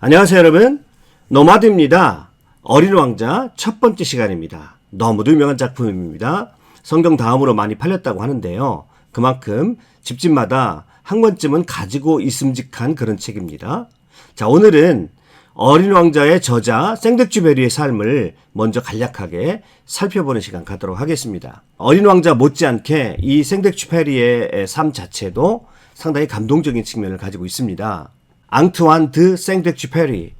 안녕하세요 여러분. 노마드입니다. 어린 왕자 첫 번째 시간입니다. 너무도 유명한 작품입니다. 성경 다음으로 많이 팔렸다고 하는데요. 그만큼 집집마다 한 권쯤은 가지고 있음직한 그런 책입니다. 자 오늘은 어린 왕자의 저자 생덱쥐베리의 삶을 먼저 간략하게 살펴보는 시간 갖도록 하겠습니다. 어린 왕자 못지않게 이 생덱쥐페리의 삶 자체도 상당히 감동적인 측면을 가지고 있습니다. 앙투안 드 생덱쥐페리.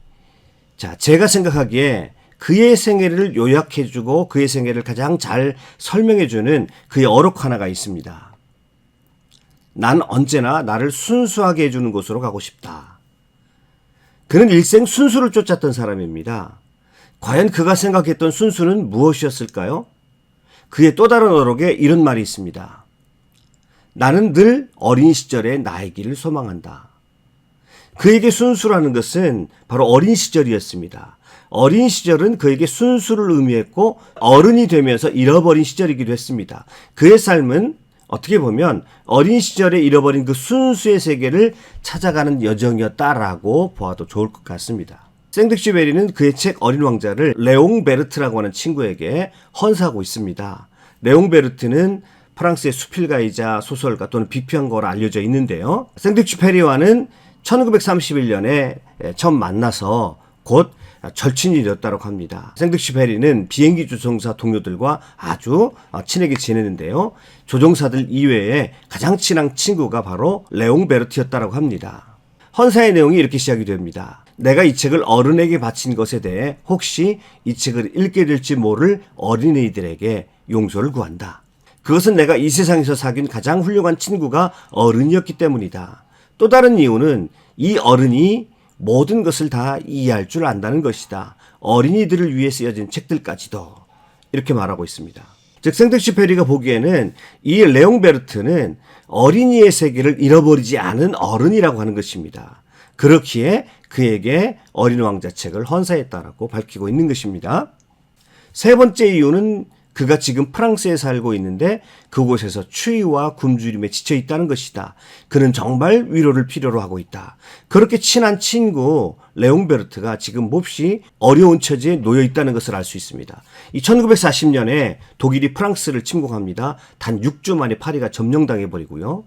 자, 제가 생각하기에 그의 생애를 요약해주고 그의 생애를 가장 잘 설명해주는 그의 어록 하나가 있습니다. 난 언제나 나를 순수하게 해주는 곳으로 가고 싶다. 그는 일생 순수를 쫓았던 사람입니다. 과연 그가 생각했던 순수는 무엇이었을까요? 그의 또 다른 어록에 이런 말이 있습니다. 나는 늘 어린 시절의 나의 길을 소망한다. 그에게 순수라는 것은 바로 어린 시절이었습니다. 어린 시절은 그에게 순수를 의미했고 어른이 되면서 잃어버린 시절이기도 했습니다. 그의 삶은 어떻게 보면 어린 시절에 잃어버린 그 순수의 세계를 찾아가는 여정이었다라고 보아도 좋을 것 같습니다. 생덱쥐베리는 그의 책 어린 왕자를 레옹 베르트라고 하는 친구에게 헌사하고 있습니다. 레옹 베르트는 프랑스의 수필가이자 소설가 또는 비평가로 알려져 있는데요. 생덱쥐페리와는 1931년에 처음 만나서 곧 절친이 되었다고 합니다. 생득시 페리는 비행기 조종사 동료들과 아주 친하게 지내는데요. 조종사들 이외에 가장 친한 친구가 바로 레옹 베르트였다고 합니다. 헌사의 내용이 이렇게 시작이 됩니다. 내가 이 책을 어른에게 바친 것에 대해 혹시 이 책을 읽게 될지 모를 어린이들에게 용서를 구한다. 그것은 내가 이 세상에서 사귄 가장 훌륭한 친구가 어른이었기 때문이다. 또 다른 이유는 이 어른이 모든 것을 다 이해할 줄 안다는 것이다. 어린이들을 위해 쓰여진 책들까지도 이렇게 말하고 있습니다. 즉 생텍시 페리가 보기에는 이 레옹 베르트는 어린이의 세계를 잃어버리지 않은 어른이라고 하는 것입니다. 그렇기에 그에게 어린 왕자 책을 헌사했다라고 밝히고 있는 것입니다. 세 번째 이유는 그가 지금 프랑스에 살고 있는데 그곳에서 추위와 굶주림에 지쳐 있다는 것이다. 그는 정말 위로를 필요로 하고 있다. 그렇게 친한 친구 레옹베르트가 지금 몹시 어려운 처지에 놓여 있다는 것을 알 수 있습니다. 이 1940년에 독일이 프랑스를 침공합니다. 단 6주 만에 파리가 점령당해 버리고요.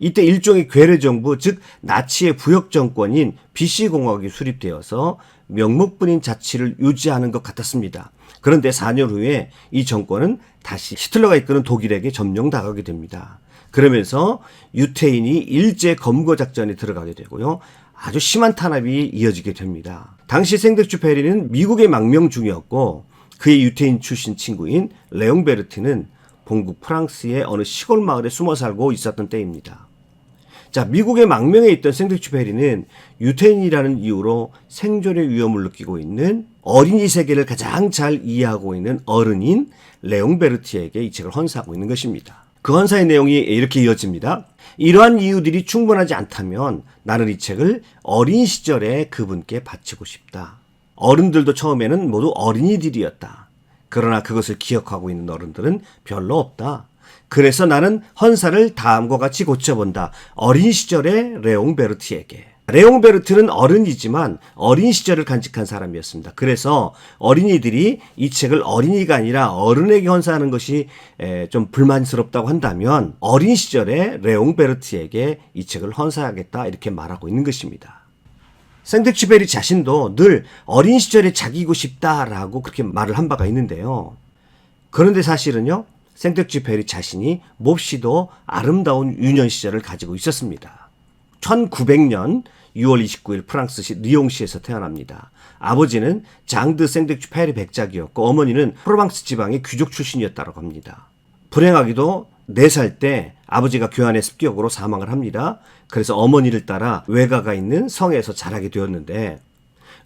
이때 일종의 괴뢰 정부, 즉 나치의 부역 정권인 BC 공화국이 수립되어서 명목뿐인 자치를 유지하는 것 같았습니다. 그런데 4년 후에 이 정권은 다시 히틀러가 이끄는 독일에게 점령당하게 됩니다. 그러면서 유태인이 일제 검거 작전에 들어가게 되고요. 아주 심한 탄압이 이어지게 됩니다. 당시 생덱주 페리는 미국의 망명 중이었고 그의 유태인 출신 친구인 레옹 베르트는 본국 프랑스의 어느 시골 마을에 숨어 살고 있었던 때입니다. 자, 미국의 망명에 있던 생덱주 페리는 유태인이라는 이유로 생존의 위험을 느끼고 있는 어린이 세계를 가장 잘 이해하고 있는 어른인 레옹 베르트에게 이 책을 헌사하고 있는 것입니다. 그 헌사의 내용이 이렇게 이어집니다. 이러한 이유들이 충분하지 않다면 나는 이 책을 어린 시절에 그분께 바치고 싶다. 어른들도 처음에는 모두 어린이들이었다. 그러나 그것을 기억하고 있는 어른들은 별로 없다. 그래서 나는 헌사를 다음과 같이 고쳐본다. 어린 시절의 레옹 베르트에게. 레옹 베르트는 어른이지만 어린 시절을 간직한 사람이었습니다. 그래서 어린이들이 이 책을 어린이가 아니라 어른에게 헌사하는 것이 좀 불만스럽다고 한다면 어린 시절에 레옹 베르트에게 이 책을 헌사하겠다 이렇게 말하고 있는 것입니다. 생덱쥐베리 자신도 늘 어린 시절에 자기고 싶다라고 그렇게 말을 한 바가 있는데요. 그런데 사실은요, 생덱쥐베리 자신이 몹시도 아름다운 유년 시절을 가지고 있었습니다. 1900년 6월 29일 프랑스시 리옹시에서 태어납니다. 아버지는 장드 생덱쥐페리 백작이었고 어머니는 프로방스 지방의 귀족 출신이었다고 합니다. 불행하기도 4살 때 아버지가 교환의 습격으로 사망을 합니다. 그래서 어머니를 따라 외가가 있는 성에서 자라게 되었는데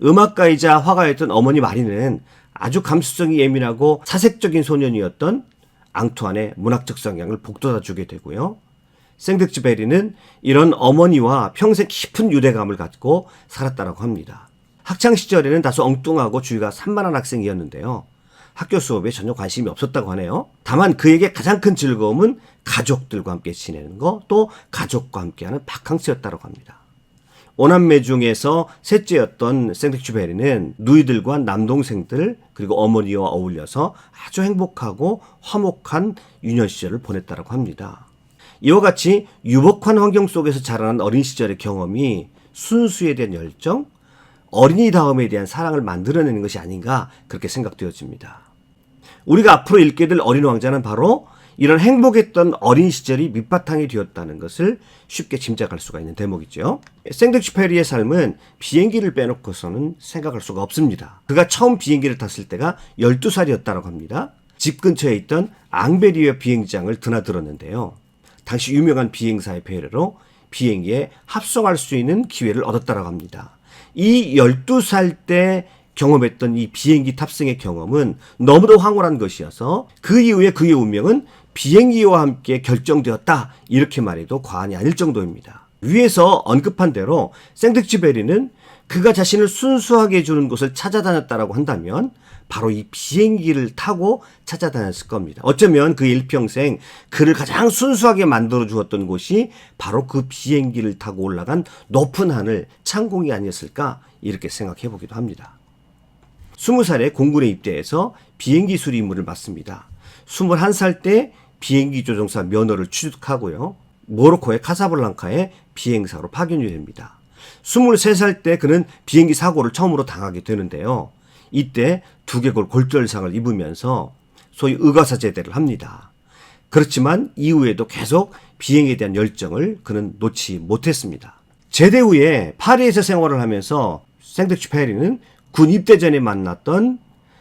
음악가이자 화가였던 어머니 마리는 아주 감수성이 예민하고 사색적인 소년이었던 앙투안의 문학적 성향을 복돋아 주게 되고요. 생덱쥐베리는 이런 어머니와 평생 깊은 유대감을 갖고 살았다고 합니다. 학창 시절에는 다소 엉뚱하고 주의가 산만한 학생이었는데요. 학교 수업에 전혀 관심이 없었다고 하네요. 다만 그에게 가장 큰 즐거움은 가족들과 함께 지내는 거, 또 가족과 함께하는 바캉스였다고 합니다. 오남매 중에서 셋째였던 생텍쥐베리는 누이들과 남동생들 그리고 어머니와 어울려서 아주 행복하고 화목한 유년 시절을 보냈다고 합니다. 이와 같이 유복한 환경 속에서 자라난 어린 시절의 경험이 순수에 대한 열정, 어린이다움에 대한 사랑을 만들어내는 것이 아닌가 그렇게 생각되어집니다. 우리가 앞으로 읽게 될 어린 왕자는 바로 이런 행복했던 어린 시절이 밑바탕이 되었다는 것을 쉽게 짐작할 수가 있는 대목이죠. 생덱슈페리의 삶은 비행기를 빼놓고서는 생각할 수가 없습니다. 그가 처음 비행기를 탔을 때가 12살이었다고 합니다. 집 근처에 있던 앙베리아 비행장을 드나들었는데요. 당시 유명한 비행사의 배려로 비행기에 합성할 수 있는 기회를 얻었다고 합니다. 이 12살 때 경험했던 이 비행기 탑승의 경험은 너무도 황홀한 것이어서 그 이후에 그의 운명은 비행기와 함께 결정되었다. 이렇게 말해도 과언이 아닐 정도입니다. 위에서 언급한 대로 생득지베리는 그가 자신을 순수하게 해주는 곳을 찾아다녔다라고 한다면 바로 이 비행기를 타고 찾아다녔을 겁니다. 어쩌면 그 일평생 그를 가장 순수하게 만들어 주었던 곳이 바로 그 비행기를 타고 올라간 높은 하늘 창공이 아니었을까 이렇게 생각해 보기도 합니다. 20살에 공군에 입대해서 비행기 수리 임무를 맡습니다. 21살 때 비행기 조종사 면허를 취득하고요. 모로코의 카사블랑카에 비행사로 파견이 됩니다. 23살 때 그는 비행기 사고를 처음으로 당하게 되는데요. 이때 두개골 골절상을 입으면서 소위 의가사 제대를 합니다. 그렇지만 이후에도 계속 비행에 대한 열정을 그는 놓지 못했습니다. 제대 후에 파리에서 생활을 하면서 생덱슈페리는 군 입대 전에 만났던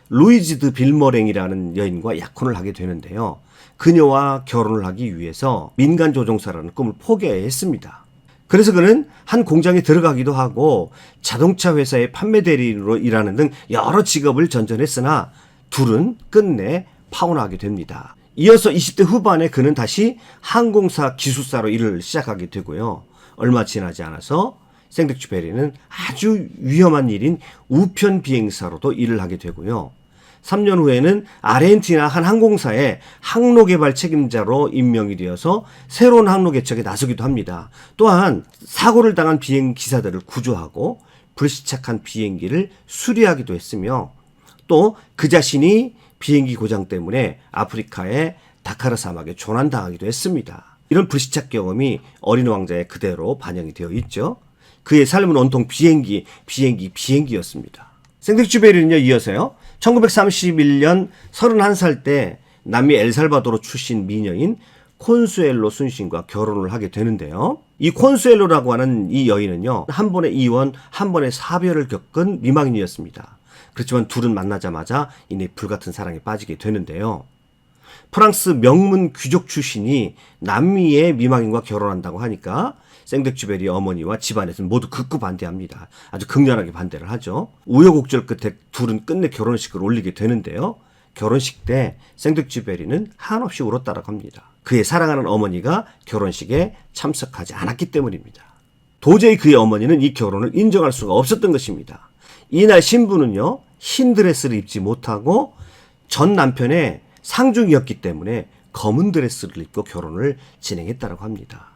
루이즈 드 빌머랭이라는 여인과 약혼을 하게 되는데요. 그녀와 결혼을 하기 위해서 민간 조종사라는 꿈을 포기해야 했습니다. 그래서 그는 한 공장에 들어가기도 하고 자동차 회사의 판매 대리인으로 일하는 등 여러 직업을 전전했으나 둘은 끝내 파혼하게 됩니다. 이어서 20대 후반에 그는 다시 항공사 기술사로 일을 시작하게 되고요. 얼마 지나지 않아서 생덱쥐베리는 아주 위험한 일인 우편 비행사로도 일을 하게 되고요. 3년 후에는 아르헨티나 한 항공사의 항로 개발 책임자로 임명이 되어서 새로운 항로 개척에 나서기도 합니다. 또한 사고를 당한 비행 기사들을 구조하고 불시착한 비행기를 수리하기도 했으며 또 그 자신이 비행기 고장 때문에 아프리카의 다카르 사막에 조난당하기도 했습니다. 이런 불시착 경험이 어린 왕자의 그대로 반영이 되어 있죠. 그의 삶은 온통 비행기, 비행기, 비행기였습니다. 생덱주베리는요, 이어서요, 1931년 31살 때 남미 엘살바도르 출신 미녀인 콘수엘로 순신과 결혼을 하게 되는데요. 이 콘수엘로라고 하는 이 여인은요, 한 번의 이혼, 한 번의 사별을 겪은 미망인이었습니다. 그렇지만 둘은 만나자마자 이내 불같은 사랑에 빠지게 되는데요. 프랑스 명문 귀족 출신이 남미의 미망인과 결혼한다고 하니까 생덱주베리 어머니와 집안에서는 모두 극구 반대합니다. 아주 극렬하게 반대를 하죠. 우여곡절 끝에 둘은 끝내 결혼식을 올리게 되는데요. 결혼식 때 생덱주베리는 한없이 울었다라고 합니다. 그의 사랑하는 어머니가 결혼식에 참석하지 않았기 때문입니다. 도저히 그의 어머니는 이 결혼을 인정할 수가 없었던 것입니다. 이날 신부는요, 흰 드레스를 입지 못하고 전 남편의 상중이었기 때문에 검은 드레스를 입고 결혼을 진행했다고 합니다.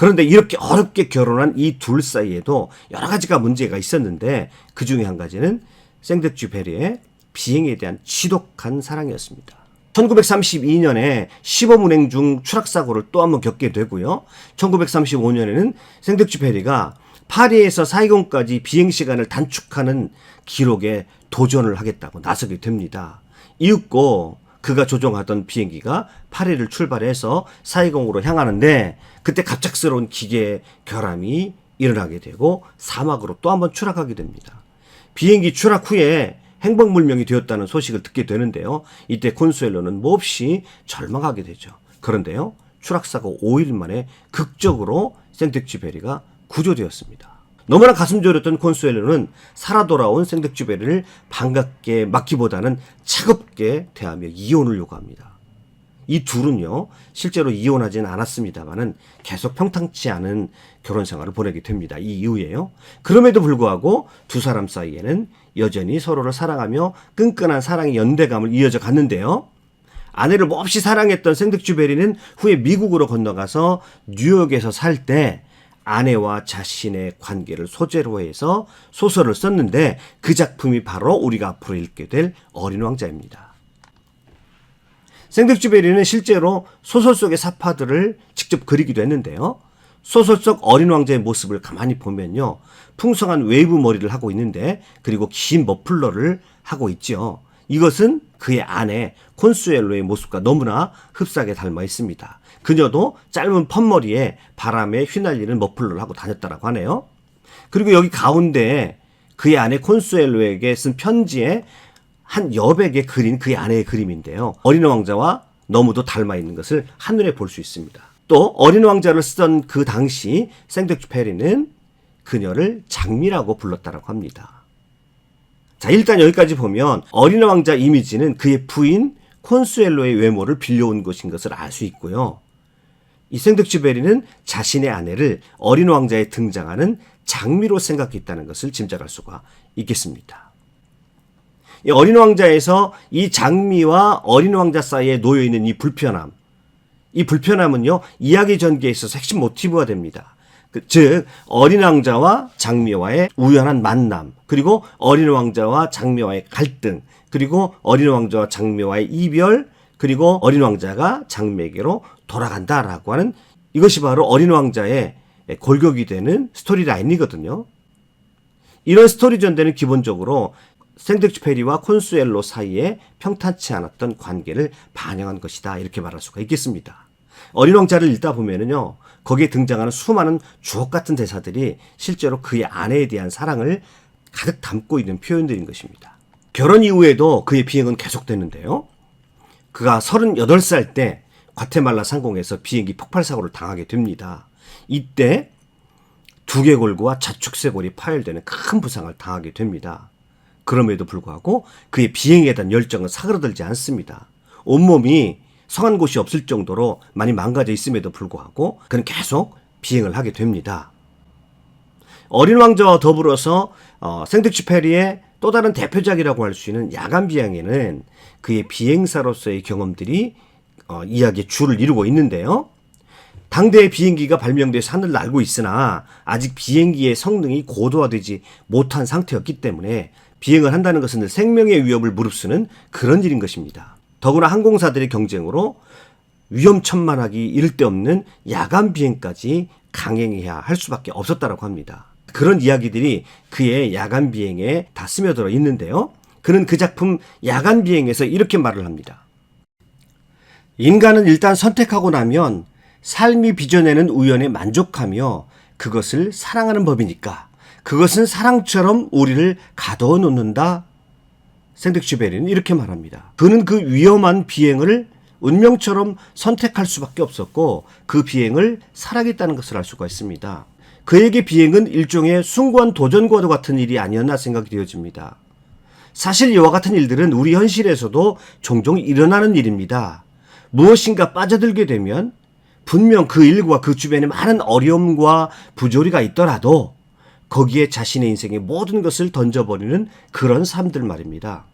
그런데 이렇게 어렵게 결혼한 이 둘 사이에도 여러 가지가 문제가 있었는데 그 중에 한 가지는 생덱쥐베리의 비행에 대한 지독한 사랑이었습니다. 1932년에 시범 운행 중 추락 사고를 또 한 번 겪게 되고요. 1935년에는 생덱쥐베리가 파리에서 사이공까지 비행 시간을 단축하는 기록에 도전을 하겠다고 나서게 됩니다. 이윽고 그가 조종하던 비행기가 파리를 출발해서 사이공으로 향하는데 그때 갑작스러운 기계 결함이 일어나게 되고 사막으로 또 한번 추락하게 됩니다. 비행기 추락 후에 행방불명이 되었다는 소식을 듣게 되는데요. 이때 콘수엘로는 몹시 절망하게 되죠. 그런데요. 추락사고 5일 만에 극적으로 생텍쥐베리가 구조되었습니다. 너무나 가슴 졸였던 콘수엘로는 살아 돌아온 생덱쥐베리를 반갑게 맞기보다는 차갑게 대하며 이혼을 요구합니다. 이 둘은요, 실제로 이혼하지는 않았습니다만은 계속 평탄치 않은 결혼 생활을 보내게 됩니다. 이 이후에요. 그럼에도 불구하고 두 사람 사이에는 여전히 서로를 사랑하며 끈끈한 사랑의 연대감을 이어져 갔는데요. 아내를 몹시 사랑했던 생득주베리는 후에 미국으로 건너가서 뉴욕에서 살 때 아내와 자신의 관계를 소재로 해서 소설을 썼는데 그 작품이 바로 우리가 앞으로 읽게 될 어린 왕자입니다. 생덱쥐베리는 실제로 소설 속의 사파들을 직접 그리기도 했는데요. 소설 속 어린 왕자의 모습을 가만히 보면요. 풍성한 웨이브 머리를 하고 있는데 그리고 긴 머플러를 하고 있죠. 이것은 그의 아내 콘수엘로의 모습과 너무나 흡사하게 닮아 있습니다. 그녀도 짧은 펀머리에 바람에 휘날리는 머플러를 하고 다녔다라고 하네요. 그리고 여기 가운데 그의 아내 콘수엘로에게 쓴 편지에 한 여백에 그린 그의 아내의 그림인데요. 어린 왕자와 너무도 닮아 있는 것을 한눈에 볼 수 있습니다. 또 어린 왕자를 쓰던 그 당시 생덱쥐페리는 그녀를 장미라고 불렀다라고 합니다. 자, 일단 여기까지 보면 어린 왕자 이미지는 그의 부인 콘수엘로의 외모를 빌려온 것인 것을 알 수 있고요. 이 생덱쥐베리는 자신의 아내를 어린 왕자에 등장하는 장미로 생각했다는 것을 짐작할 수가 있겠습니다. 이 어린 왕자에서 이 장미와 어린 왕자 사이에 놓여 있는 이 불편함, 이 불편함은요 이야기 전개에 있어서 핵심 모티브가 됩니다. 그, 즉 어린 왕자와 장미와의 우연한 만남, 그리고 어린 왕자와 장미와의 갈등, 그리고 어린 왕자와 장미와의 이별, 그리고 어린 왕자가 장미에게로 돌아간다라고 하는 이것이 바로 어린 왕자의 골격이 되는 스토리 라인이거든요. 이런 스토리 전개는 기본적으로 생덱쥐페리와 콘수엘로 사이에 평탄치 않았던 관계를 반영한 것이다 이렇게 말할 수가 있겠습니다. 어린 왕자를 읽다 보면은요 거기에 등장하는 수많은 주옥 같은 대사들이 실제로 그의 아내에 대한 사랑을 가득 담고 있는 표현들인 것입니다. 결혼 이후에도 그의 비행은 계속됐는데요. 그가 38살 때 과테말라 상공에서 비행기 폭발 사고를 당하게 됩니다. 이때 두개골구와 좌측쇄골이 파열되는 큰 부상을 당하게 됩니다. 그럼에도 불구하고 그의 비행에 대한 열정은 사그러들지 않습니다. 온몸이 성한 곳이 없을 정도로 많이 망가져 있음에도 불구하고 그는 계속 비행을 하게 됩니다. 어린 왕자와 더불어서 어, 생덱쥐페리의 또 다른 대표작이라고 할 수 있는 야간 비행에는 그의 비행사로서의 경험들이 어, 이야기의 줄을 이루고 있는데요. 당대의 비행기가 발명돼서 하늘을 날고 있으나 아직 비행기의 성능이 고도화되지 못한 상태였기 때문에 비행을 한다는 것은 생명의 위협을 무릅쓰는 그런 일인 것입니다. 더구나 항공사들의 경쟁으로 위험천만하기 이를 데 없는 야간 비행까지 강행해야 할 수밖에 없었다라고 합니다. 그런 이야기들이 그의 야간 비행에 다 스며들어 있는데요. 그는 그 작품 야간 비행에서 이렇게 말을 합니다. 인간은 일단 선택하고 나면 삶이 빚어내는 우연에 만족하며 그것을 사랑하는 법이니까 그것은 사랑처럼 우리를 가둬 놓는다. 생덱쥐베리는 이렇게 말합니다. 그는 그 위험한 비행을 운명처럼 선택할 수밖에 없었고 그 비행을 살아겠다는 것을 알 수가 있습니다. 그에게 비행은 일종의 숭고한 도전과도 같은 일이 아니었나 생각이 되어집니다. 사실 이와 같은 일들은 우리 현실에서도 종종 일어나는 일입니다. 무엇인가 빠져들게 되면 분명 그 일과 그 주변에 많은 어려움과 부조리가 있더라도 거기에 자신의 인생의 모든 것을 던져버리는 그런 삶들 말입니다.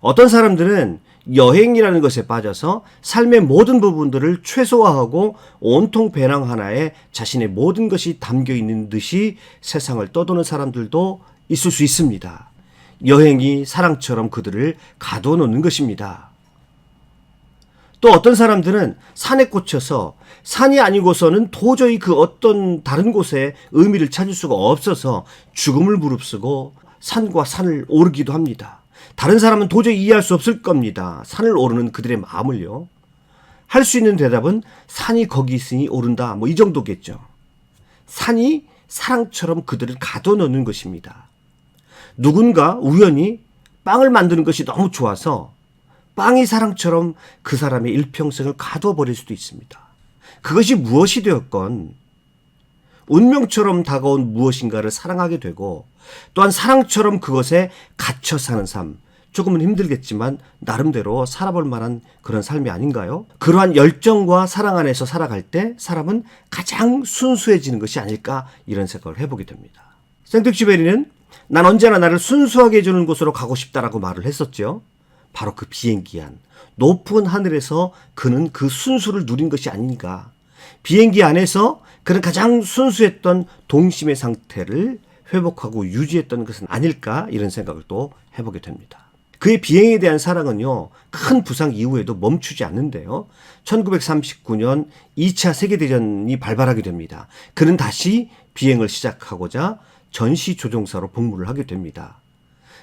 어떤 사람들은 여행이라는 것에 빠져서 삶의 모든 부분들을 최소화하고 온통 배낭 하나에 자신의 모든 것이 담겨 있는 듯이 세상을 떠도는 사람들도 있을 수 있습니다. 여행이 사랑처럼 그들을 가둬놓는 것입니다. 또 어떤 사람들은 산에 꽂혀서 산이 아니고서는 도저히 그 어떤 다른 곳에 의미를 찾을 수가 없어서 죽음을 무릅쓰고 산과 산을 오르기도 합니다. 다른 사람은 도저히 이해할 수 없을 겁니다. 산을 오르는 그들의 마음을요. 할 수 있는 대답은 산이 거기 있으니 오른다. 뭐 이 정도겠죠. 산이 사랑처럼 그들을 가둬놓는 것입니다. 누군가 우연히 빵을 만드는 것이 너무 좋아서 빵이 사랑처럼 그 사람의 일평생을 가둬버릴 수도 있습니다. 그것이 무엇이 되었건 운명처럼 다가온 무엇인가를 사랑하게 되고 또한 사랑처럼 그것에 갇혀 사는 삶. 조금은 힘들겠지만 나름대로 살아볼 만한 그런 삶이 아닌가요? 그러한 열정과 사랑 안에서 살아갈 때 사람은 가장 순수해지는 것이 아닐까 이런 생각을 해보게 됩니다. 생텍쥐베리는 난 언제나 나를 순수하게 해주는 곳으로 가고 싶다라고 말을 했었죠. 바로 그 비행기 안. 높은 하늘에서 그는 그 순수를 누린 것이 아닌가. 비행기 안에서 그런 가장 순수했던 동심의 상태를 회복하고 유지했던 것은 아닐까 이런 생각을 또 해보게 됩니다. 그의 비행에 대한 사랑은요, 큰 부상 이후에도 멈추지 않는데요. 1939년 2차 세계대전이 발발하게 됩니다. 그는 다시 비행을 시작하고자 전시 조종사로 복무를 하게 됩니다.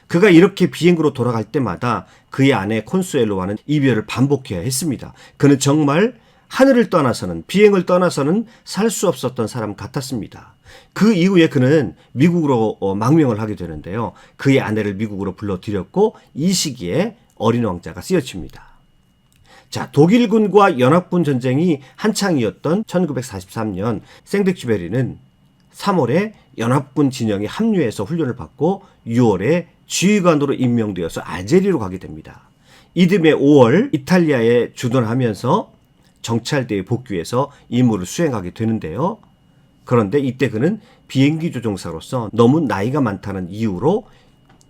그가 이렇게 비행으로 돌아갈 때마다 그의 아내 콘수엘로와는 이별을 반복해야 했습니다. 그는 정말 하늘을 떠나서는 비행을 떠나서는 살 수 없었던 사람 같았습니다. 그 이후에 그는 미국으로 어, 망명을 하게 되는데요. 그의 아내를 미국으로 불러들였고 이 시기에 어린 왕자가 쓰여집니다. 자, 독일군과 연합군 전쟁이 한창이었던 1943년 생덱쥐베리는 3월에 연합군 진영에 합류해서 훈련을 받고 6월에 지휘관으로 임명되어서 알제리로 가게 됩니다. 이듬해 5월 이탈리아에 주둔하면서 정찰대에 복귀해서 임무를 수행하게 되는데요. 그런데 이때 그는 비행기 조종사로서 너무 나이가 많다는 이유로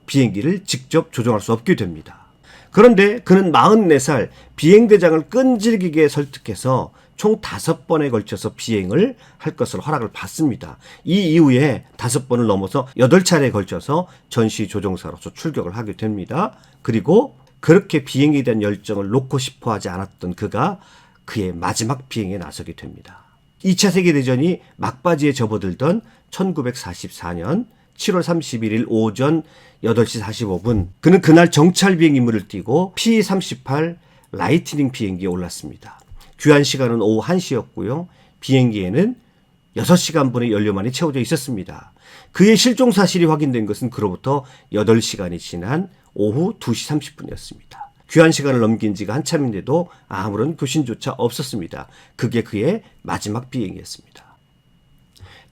비행기를 직접 조종할 수 없게 됩니다. 그런데 그는 44살 비행대장을 끈질기게 설득해서 총 다섯 번에 걸쳐서 비행을 할 것을 허락을 받습니다. 이 이후에 다섯 번을 넘어서 여덟 차례에 걸쳐서 전시 조종사로서 출격을 하게 됩니다. 그리고 그렇게 비행에 대한 열정을 놓고 싶어 하지 않았던 그가 그의 마지막 비행에 나서게 됩니다. 2차 세계대전이 막바지에 접어들던 1944년 7월 31일 오전 8시 45분 그는 그날 정찰 비행 임무를 띠고 P-38 라이트닝 비행기에 올랐습니다. 귀한 시간은 오후 1시였고요. 비행기에는 6시간 분의 연료만이 채워져 있었습니다. 그의 실종 사실이 확인된 것은 그로부터 8시간이 지난 오후 2시 30분이었습니다. 귀한 시간을 넘긴 지가 한참인데도 아무런 교신조차 없었습니다. 그게 그의 마지막 비행이었습니다.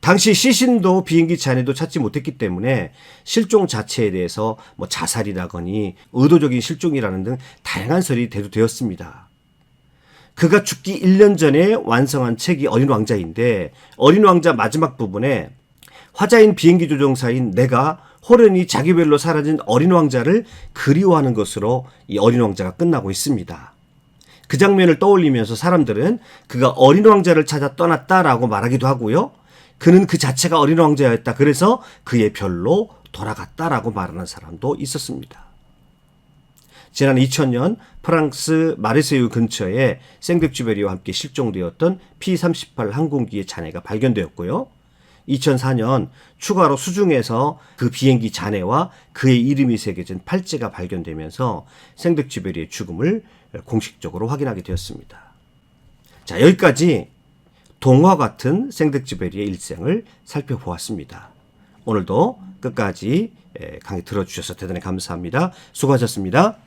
당시 시신도 비행기 잔해도 찾지 못했기 때문에 실종 자체에 대해서 뭐 자살이라거니 의도적인 실종이라는 등 다양한 설이 대두되었습니다. 그가 죽기 1년 전에 완성한 책이 어린 왕자인데 어린 왕자 마지막 부분에 화자인 비행기 조종사인 내가 호련히 자기 별로 사라진 어린 왕자를 그리워하는 것으로 이 어린 왕자가 끝나고 있습니다. 그 장면을 떠올리면서 사람들은 그가 어린 왕자를 찾아 떠났다라고 말하기도 하고요. 그는 그 자체가 어린 왕자였다. 그래서 그의 별로 돌아갔다라고 말하는 사람도 있었습니다. 지난 2000년 프랑스 마르세유 근처에 생덱쥐베리와 함께 실종되었던 P-38 항공기의 잔해가 발견되었고요. 2004년 추가로 수중에서 그 비행기 잔해와 그의 이름이 새겨진 팔찌가 발견되면서 생덱쥐베리의 죽음을 공식적으로 확인하게 되었습니다. 자, 여기까지 동화 같은 생덱쥐베리의 일생을 살펴보았습니다. 오늘도 끝까지 강의 들어주셔서 대단히 감사합니다. 수고하셨습니다.